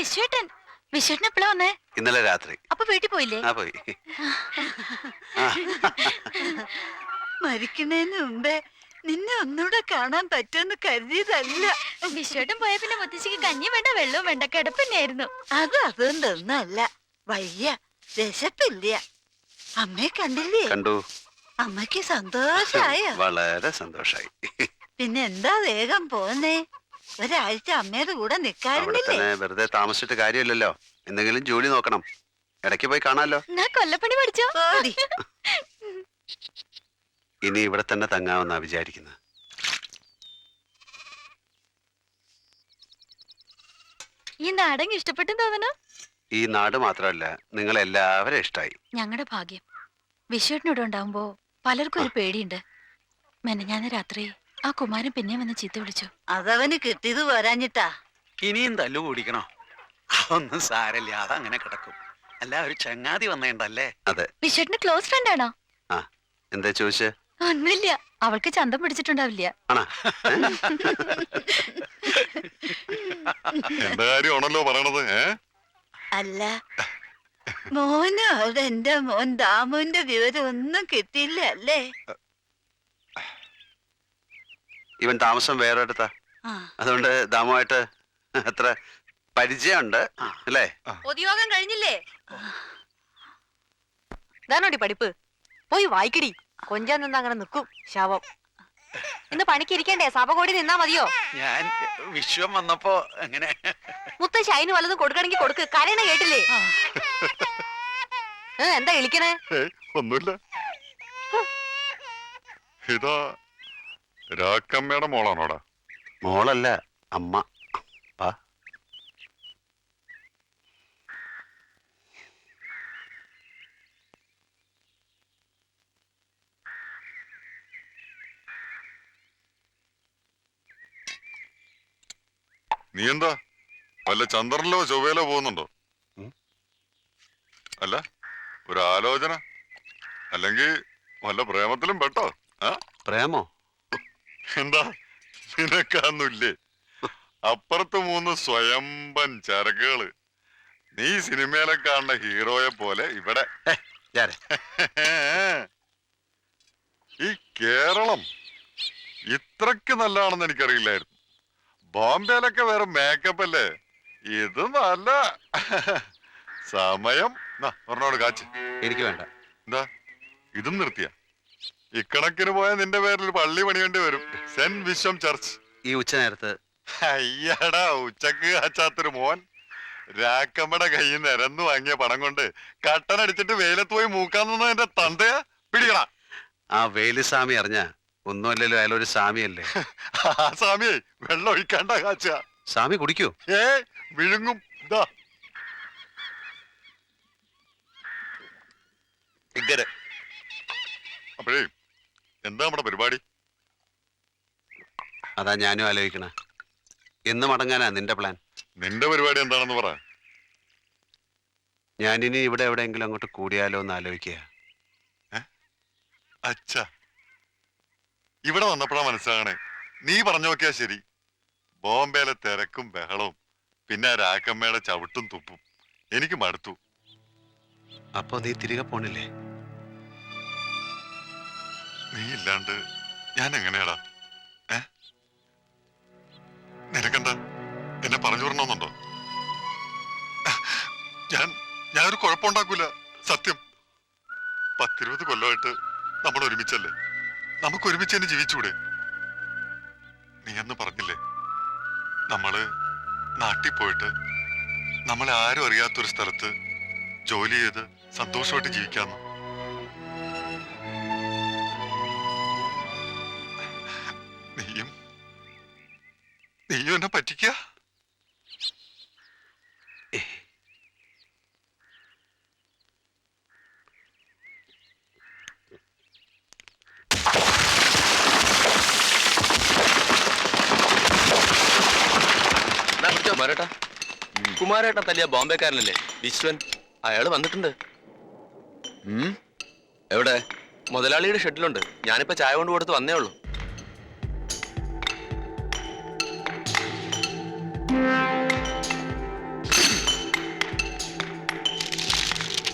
വിശ്വേട്ടൻ. വിശ്വേട്ടൻ എപ്പോഴാ വന്നേ? ഇന്നലെ രാത്രി. അപ്പൊ വീട്ടിൽ പോയില്ലേ? ആ പോയി. മരിക്കണേന് മുമ്പേ നിന്നെ ഒന്നുകൂടെ കാണാൻ പറ്റുമെന്ന് കരുതിയതല്ല. വിശ്വേട്ടൻ പോയ പിന്നെ മുത്തശ്ശിക്ക് കഞ്ഞി വേണ്ട വെള്ളവും വേണ്ട കിടപ്പന്നെയായിരുന്നു അത് അതുകൊണ്ടൊന്നല്ല വയ്യ. വിശപ്പില്ല. അമ്മയെ കണ്ടില്ലേ? കണ്ടു. അമ്മയ്ക്ക് സന്തോഷായോ? വളരെ സന്തോഷായി. പിന്നെ എന്താ വേഗം പോന്നേ? ഒരാഴ്ച അമ്മയുടെ കൂടെ നിക്കാറില്ലേ വെറുതെ താമസിച്ചിട്ട് കാര്യമില്ലല്ലോ. എന്തെങ്കിലും ജോലി നോക്കണം. ഇടയ്ക്ക് പോയി കാണാലോ. ഞാൻ കൊല്ലപ്പണി പഠിച്ചോ? ഇനി ഇവിടെ തന്നെ തങ്ങാമെന്നാ വിചാരിക്കുന്നത് ഈ നാട് ഇഷ്ടപ്പെട്ടു തോന്നണോ ഈ നാട് മാത്രമല്ല നിങ്ങൾ എല്ലാവരും ഇഷ്ടായി. ഞങ്ങളുടെ ഭാഗ്യം. വിശ്വേട്ടനോട് ഉണ്ടാവുമ്പോ പലർക്കും ഒരു പേടിയുണ്ട്. മെനഞ്ഞാന്ന് രാത്രി ആ കുമാരൻ പിന്നെ വന്ന് ചീത്ത വിളിച്ചു. അതവന് കിട്ടിയത് പോരാഞ്ഞിട്ടാ ഇനിയും തല്ലു കൂടിക്കണോ? അതൊന്നും സാരല്ല അതങ്ങനെ കിടക്കും. അല്ല ഒരു ചങ്ങാതി വന്നേണ്ടല്ലേ? അതെ. വിശ്വേട്ടന് ക്ലോസ് ഫ്രണ്ട് ആണോ? ആ എന്താ ചോദിച്ചേ? ഒന്നുമില്ല അവൾക്ക് ചന്തം പിടിച്ചിട്ടുണ്ടാവില്ല. കാര്യമാണല്ലോ പറയണത് ഏ? അല്ല മോനും അവിടെ എന്റെ മോൻ ദാമുവിന്റെ വിവരം ഒന്നും കിട്ടിയില്ല അല്ലേ? ഇവൻ താമസം വേറെ അടുത്താ. അതുകൊണ്ട് ദാമുമായിട്ട് അത്ര പരിചയമുണ്ട്. അല്ലേ? പൊതുയോഗം കഴിഞ്ഞില്ലേ? ഇതാണോടി പഠിപ്പ്? പോയി വായിക്കടി. കൊഞ്ചാൻ നിന്ന് അങ്ങനെ നിക്കും ശവം. ഇന്ന് പണിക്ക് ഇരിക്കണ്ടേ? സഭ കൂടി നിന്നാ മതിയോ? ഞാൻ വിശ്വം വന്നപ്പോ എങ്ങനെ? മുത്തശ്ശി അതിന് വല്ലതും കൊടുക്കണമെങ്കിൽ കൊടുക്ക്. കരയണ കേട്ടില്ലേ? ഏ, എന്താ ഇളിക്കണേ? ഒന്നുമില്ല. ഇതാ രാക്കമ്മയുടെ മോളാണോടാ? മോളല്ല അമ്മ. പാ നീ എന്താ? വല്ല ചന്ദ്രനിലോ ചൊവ്വയിലോ പോകുന്നുണ്ടോ? അല്ല ഒരു ആലോചന അല്ലെങ്കിൽ വല്ല പ്രേമത്തിലും പെട്ടോ? ആ? പ്രേമോ? എന്താ? നിനക്കൊന്നുമില്ലേ അപ്പുറത്ത് മൂന്ന് സ്വയംബൻ ചരക്കുകൾ. നീ സിനിമയിലെ കാണുന്ന ഹീറോയെ പോലെ ഇവിടെ. ഈ കേരളം ഇത്രക്ക് നല്ലതാണെന്ന് എനിക്കറിയില്ലായിരുന്നു. ബോംബെയിലൊക്കെ വേറെ മേക്കപ്പ് അല്ലേ? ഇത് നല്ല. സമയം. ഒരെണ്ണോട് കാച്ച്. എനിക്ക് വേണ്ട. എന്താ? ഇതും നിർത്തിയ? ഇക്കണക്കിന് പോയ നിന്റെ പേരിൽ പള്ളി പണിയേണ്ടി വരും. Saint Vishwam Church. ഈ ഉച്ച നേരത്ത്. അയ്യടാ ഉച്ചയ്ക്ക് അച്ചാത്തൊരു മോൻ. രാക്കമ്മയുടെ കയ്യിൽ നിന്ന് നിരന്നു വാങ്ങിയ പണം കൊണ്ട് കട്ടനടിച്ചിട്ട് വെയിലത്ത് പോയി മൂക്കാന്ന് എന്റെ തന്തയാ? പിടിക്കണ ആ വേലുസ്വാമി അറിഞ്ഞ? ഒന്നുമല്ലല്ലോ അയാളൊരു സ്വാമിയല്ലേ? ആ സ്വാമിയെ വെള്ളം ഒഴിക്കാണ്ട കാച്ച. സ്വാമി കുടിക്കൂ. ഏ വിഴുങ്ങും. ഇതാ ഇങ്ങനെ. അപ്പോഴേ എന്താ നമ്മുടെ പരിപാടി? അതാ ഞാനും ആലോചിക്കണ. എന്ന് മടങ്ങാനാ നിന്റെ പ്ലാൻ നിന്റെ പരിപാടി എന്താണെന്ന് പറ. ഞാനിനി ഇവിടെ എവിടെയെങ്കിലും അങ്ങോട്ട് കൂടിയാലോ എന്ന് ആലോചിക്കുക. അച്ഛ. ഇവിടെ വന്നപ്പോഴാ മനസ്സിലാകണേ. നീ പറഞ്ഞു നോക്കിയാ ശരി. ബോംബെയിലെ തിരക്കും ബഹളവും പിന്നെ രാക്കമ്മയുടെ ചവിട്ടും തുപ്പും. എനിക്ക് മടുത്തു. അപ്പൊ നീ തിരികെ പോണില്ലേ? നീ ഇല്ലാണ്ട് ഞാൻ എങ്ങനെയാടാ ഏ? നിനക്കെന്താ? എന്നെ പറഞ്ഞു വിടണമെന്നുണ്ടോ ഞാൻ ഞാൻ ഒരു കുഴപ്പമുണ്ടാക്കൂല സത്യം. പത്തിരുപത് കൊല്ലമായിട്ട് നമ്മൾ ഒരുമിച്ചല്ലേ? നമുക്ക് ഒരുമിച്ച് തന്നെ ജീവിച്ചൂടെ? നീ അന്ന് പറഞ്ഞില്ലേ നമ്മൾ നാട്ടിൽ പോയിട്ട് നമ്മളെ ആരും അറിയാത്തൊരു സ്ഥലത്ത് ജോലി ചെയ്ത് സന്തോഷമായിട്ട് ജീവിക്കാന്ന്. നീയും എന്നെ പറ്റിക്ക കുമാരേട്ടാ കുമാരേട്ടൻ തല്ലിയ ബോംബെക്കാരനല്ലേ? വിശ്വൻ. അയാൾ വന്നിട്ടുണ്ട്. എവിടെ? മുതലാളിയുടെ ഷെഡിലുണ്ട്. ഞാനിപ്പോ ചായ കൊണ്ട് കൊടുത്ത് വന്നേ ഉള്ളൂ.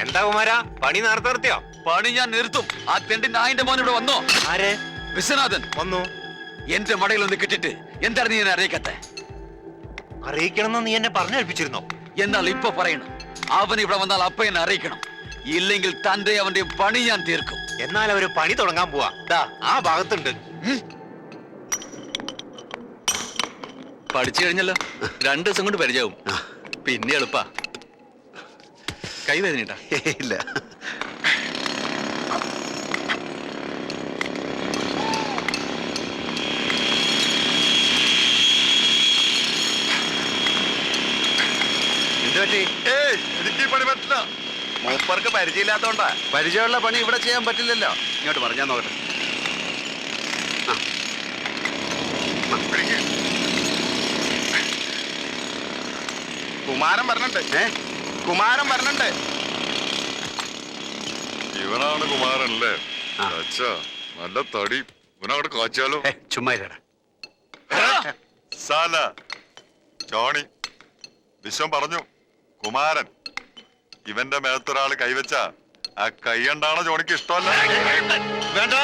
എന്താ കുമാരാ പണി നേരത്തെ നിർത്തിയോ? പണി ഞാൻ നിർത്തും. ആ തെണ്ടി നായന്റെ മോൻ ഇവിടെ വന്നോ? ആരെ? വിശ്വനാഥൻ. വന്നു. എന്റെ മടയിൽ ഒന്ന് കിട്ടിട്ട് എന്താണ് നീ എന്നെ അറിയിക്കത്തെ? അറിയിക്കണമെന്ന് നീ എന്നെ പറഞ്ഞേൽപ്പിച്ചിരുന്നോ? എന്നാൽ ഇപ്പൊ പറയണം. അവൻ ഇവിടെ വന്നാൽ അപ്പ എന്നെ അറിയിക്കണം. ഇല്ലെങ്കിൽ തന്റെ അവന്റെ പണി ഞാൻ തീർക്കും. എന്നാൽ അവർ പണി തുടങ്ങാൻ പോവാ. ആ ഭാഗത്തുണ്ട്. പഠിച്ചു കഴിഞ്ഞല്ലോ. രണ്ടു ദിവസം കൊണ്ട് പരിചയവും. പിന്നെ എളുപ്പാ. കൈവേദനട്ടാ ഇല്ല. മൂപ്പർക്ക് പരിചയമില്ലാത്തോണ്ടാ. പരിചയമുള്ള പണി ഇവിടെ ചെയ്യാൻ പറ്റില്ലല്ലോ. ഇങ്ങോട്ട് പറഞ്ഞാ നോക്കട്ടെ. കുമാരൻ പറഞ്ഞിട്ട് ഏ? കുമാരൻ പറഞ്ഞിട്ട് ഇവനാണ് കുമാരൻ അല്ലേ. അച്ഛാ നല്ല തടി. ഇവനവിടെ കാച്ചാലോ? ചുമ്മാ സാല ചോണി വിശ്വം പറഞ്ഞു കുമാരൻ ഇവന്റെ മേത്തൊരാൾ കൈവച്ച ആ കൈ കണ്ടാണോ ജോണിക്ക് ഇഷ്ടമല്ല? വേണ്ട.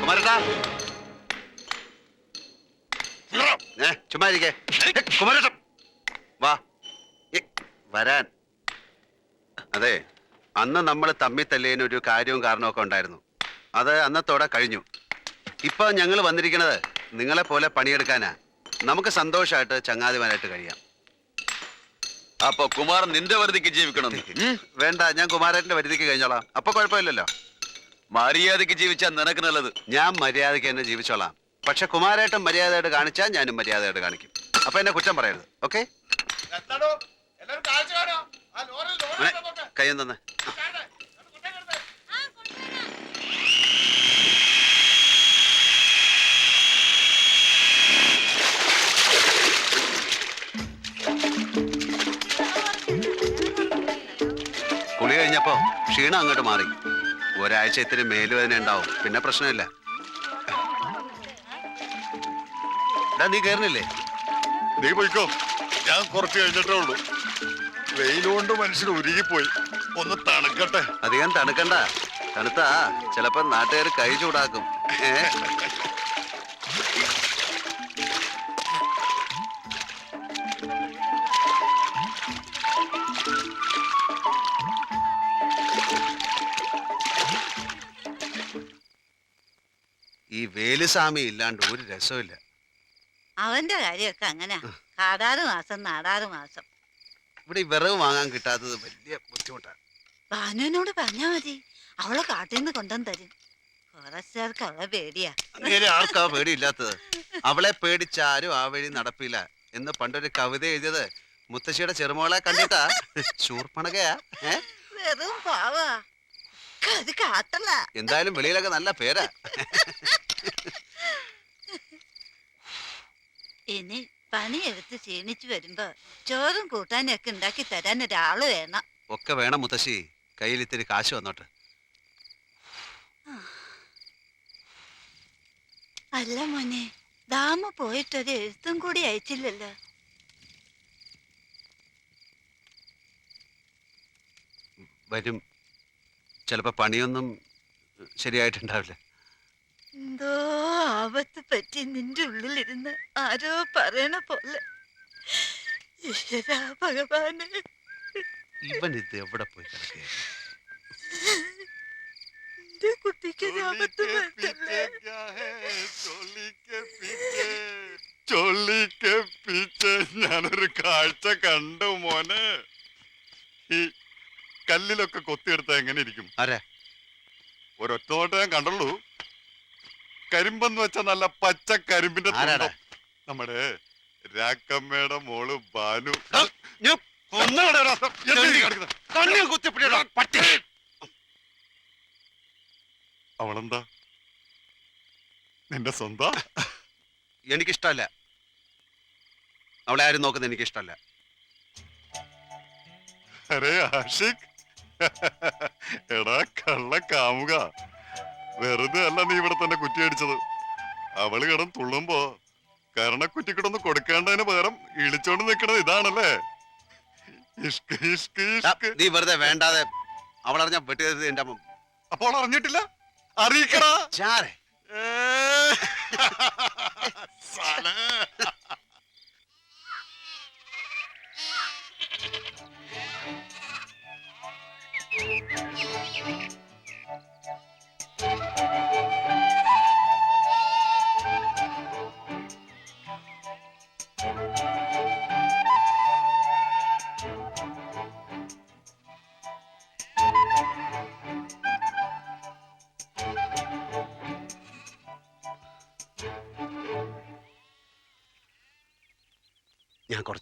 കുമാരട്ടാ. ചുമ്മാ ഇരിക്കേ. കുമാരട്ടം. വാ. വരാൻ. അതെ അന്ന് നമ്മൾ തമ്മിൽ തല്ലിയതിന് ഒരു കാര്യവും കാരണമൊക്കെ ഒക്കെ ഉണ്ടായിരുന്നു. അത് അന്നത്തോടെ കഴിഞ്ഞു. ഇപ്പൊ ഞങ്ങൾ വന്നിരിക്കുന്നത് നിങ്ങളെ പോലെ പണിയെടുക്കാനാ. നമുക്ക് സന്തോഷമായിട്ട് ചങ്ങാതിമാരായിട്ട് കഴിയാം. അപ്പൊ കുമാർ നിന്റെ വരുതിക്ക് ജീവിക്കണം വേണ്ട ഞാൻ കുമാരന്റെ വരുതിക്ക് കഴിഞ്ഞോളാം. അപ്പൊ കുഴപ്പമില്ലല്ലോ. മര്യാദയ്ക്ക് ജീവിച്ചാൽ നിനക്ക് നല്ലത്. ഞാൻ മര്യാദയ്ക്ക് തന്നെ ജീവിച്ചോളാം. പക്ഷെ കുമാരേട്ടൻ മര്യാദയായിട്ട് കാണിച്ചാൽ ഞാനും മര്യാദയായിട്ട് കാണിക്കും. അപ്പൊ എന്നെ കുറ്റം പറയരുത് ഓക്കെ? കയ്യും തന്നെ കുളി കഴിഞ്ഞപ്പോ ക്ഷീണം അങ്ങോട്ട് മാറി. ഒരാഴ്ച ഇത്തിരി മേലുവേദന ഉണ്ടാവും. പിന്നെ പ്രശ്നമില്ല. നീ കേറുന്നില്ലേ? നീ പോയിക്കോ. ഞാൻ കുറച്ച് കഴിഞ്ഞിട്ടേ ഉള്ളൂ. വെയിലുകൊണ്ട് മനുഷ്യർ ഉരുകിപ്പോയി. ഒന്ന് തണുക്കട്ടെ. അധികം തണുക്കണ്ട. തണുത്താ. ചിലപ്പോ നാട്ടുകാർ കൈ ചൂടാക്കും? ഈ വേലുസ്വാമി ഇല്ലാണ്ട് ഒരു രസമില്ല അവന്റെ കാര്യമൊക്കെ അങ്ങനെ. കാടാറ് മാസം നാടാറ് മാസം. ഇവിടെ ഈ വിറവ് വാങ്ങാൻ കിട്ടാത്തത് വലിയ ബുദ്ധിമുട്ടാണ്. ഭാനുവിനോട് പറഞ്ഞാ മതി. അവളെ കാട്ടിൽ നിന്ന് കൊണ്ടുവന്ന് തരും. അവളെ പേടിയാ. അങ്ങനെ ആർക്കാ പേടിയില്ലാത്തത്? അവളെ പേടിച്ചാരും ആ വഴി നടപ്പില്ല. എന്ന് പണ്ടൊരു കവിത എഴുതിയത് മുത്തശ്ശിയുടെ ചെറുമോളെ കണ്ടിട്ടാ? ശൂർപ്പണകയാ. ഏ? വെറും പാവാ. അത് എന്തായാലും വെളിയിലൊക്കെ നല്ല പേരാ. ഇനി പണിയെടുത്ത് ക്ഷീണിച്ചു വരുമ്പോ ചോറും കൂട്ടാനൊക്കെ ഉണ്ടാക്കി തരാൻ ഒരാൾ വേണം. ഒക്കെ വേണം മുത്തശ്ശി. കയ്യിൽ ഇത്തിരി കാശ് വന്നോട്ട്. അല്ല മോനെ ദാമ പോയിട്ടൊരു എഴുത്തും കൂടി അയച്ചില്ലല്ലോ. വരും. ചിലപ്പോ പണിയൊന്നും ശരിയായിട്ടുണ്ടാവില്ല. എന്തോ ആപത്ത് പറ്റി നിന്റെ ഉള്ളിലിരുന്ന് ആരോ പറയണ പോലെ. ഈശ്വരാ ഭഗവാന്. ഇവൻ ഇത് എവിടെ പോയി എന്റെ കുട്ടിക്ക് ഒരു ആപത്ത് പറ്റല്ലേ ചൊല്ലിക്ക് പിറ്റേ ഞാനൊരു കാഴ്ച കണ്ടു മോനെ. ഈ കല്ലിലൊക്കെ കൊത്തിയെടുത്ത എങ്ങനെ ഇരിക്കും? ആരാ? ഒരൊറ്റ നോട്ടം ഞാൻ കണ്ടുള്ളൂ. കരിമ്പെന്ന് വെച്ച നല്ല പച്ച കരിമ്പിന്റെ ആരാടാ? തുണ്ടം. നമ്മുടെ രാക്കമ്മയുടെ മോൾ ഞാൻ കാണിക്കുന്നെ? അവളെന്താ? നിന്റെ സ്വന്തം? എനിക്കിഷ്ടമല്ല അവളെ ആരും നോക്കുന്നത് എനിക്കിഷ്ടമല്ല അരേ ആഷിഖ് എടാ കള്ള കാമുക. വെറുതെ അല്ല നീ ഇവിടെ തന്നെ കുറ്റി അടിച്ചത്. അവൾ കിടന്ന് തുള്ളുമ്പോ കരണക്കുറ്റിക്കിടന്ന് കൊടുക്കേണ്ടതിന് പകരം ഇളിച്ചോണ്ട് നിക്കണത് ഇതാണല്ലേ? ഇഷ്ക് ഇഷ്ക് ഇഷ്ക്. നീ വെറുതെ വേണ്ടാതെ അവൾ അറിഞ്ഞ വെട്ടിയത് എന്റെ അമ്മ. അപ്പോൾ അറിഞ്ഞിട്ടില്ല? അറിയിക്കടാ. ചാരേ. സാലേ.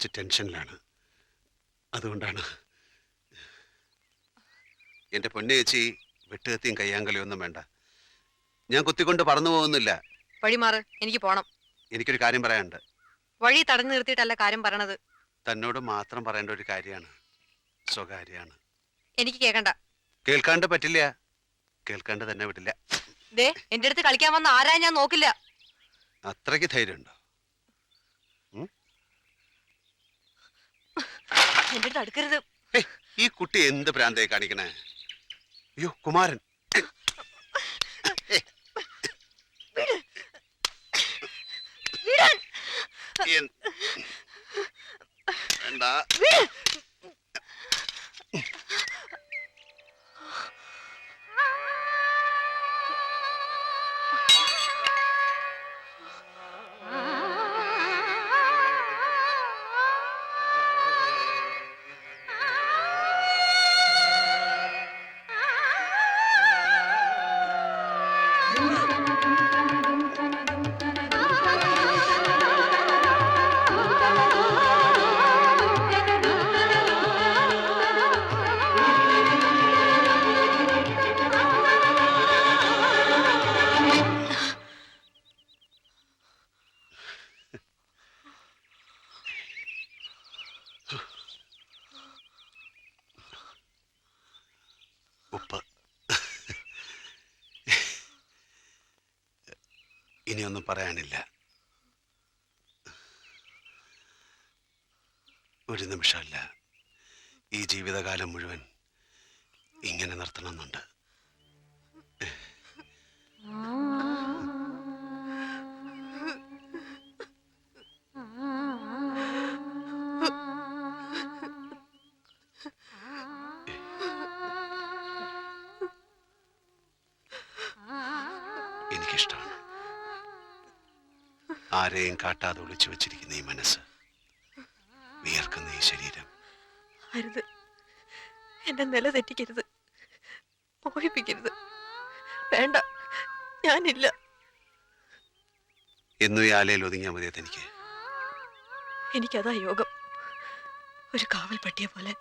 കുറച്ച് ടെൻഷനിലാണ്. അതുകൊണ്ടാണ് എന്റെ പൊന്നു ചേച്ചി വെട്ടുകത്തിയും കയ്യാങ്കലിയും ഒന്നും വേണ്ട. ഞാൻ കുത്തിക്കൊണ്ട് പറന്നു പോകുന്നില്ല. വഴി മാറ് എനിക്ക് പോണം. എനിക്കൊരു കാര്യം പറയാനുണ്ട്. വഴി തടഞ്ഞു നിർത്തിയിട്ടല്ല കാര്യം പറയണത്. തന്നോട് മാത്രം പറയേണ്ട ഒരു കാര്യമാണ്. സ്വകാര്യമാണ്. എനിക്ക് കേക്കണ്ട. കേൾക്കാണ്ട് പറ്റില്ല. കേൾക്കാണ്ട് തന്നെ വിടില്ല. ദേ എന്റെ അടുത്ത് കളിക്കാൻ വന്ന ആരാ ഞാൻ നോക്കില്ല. അത്രയ്ക്ക് ധൈര്യമുണ്ടോ? എന്റെ അടുത്ത് അടുക്കരുത് ഹേയ്, ഈ കുട്ടി എന്ത് ഭ്രാന്തായി കാണിക്കണേ? അയ്യോ കുമാരൻ. എന്ത്- വേണ്ട. ഇനിയൊന്നും പറയാനില്ല. ഒരു നിമിഷമല്ല. ഈ ജീവിതകാലം മുഴുവൻ ഇങ്ങനെ നിർത്തണമെന്നുണ്ട്. എനിക്കിഷ്ടമാണ്. ആരെയും കാട്ടാതെ ഒളിച്ചു വെച്ചിരിക്കുന്ന ഈ മനസ്സ്. വിയർക്കുന്ന ഈ ശരീരം. അരുത്. എന്റെ നില തെറ്റിക്കരുത് മോഹിപ്പിക്കരുത്. വേണ്ട. ഞാനില്ല. എന്നും ഈ ആലയിൽ ഒതുങ്ങിയാൽ മതിയത് എനിക്ക് എനിക്കതാ യോഗം. ഒരു കാവൽ പട്ടിയെ പോലെ.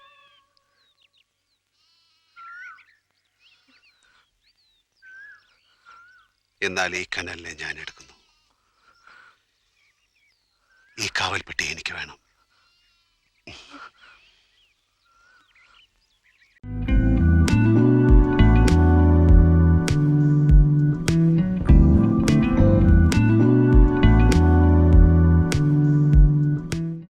എന്നാൽ ഈ കനലിനെ ഞാൻ എടുക്കുന്നു ഈ കാവൽപ്പെട്ടി എനിക്ക് വേണം.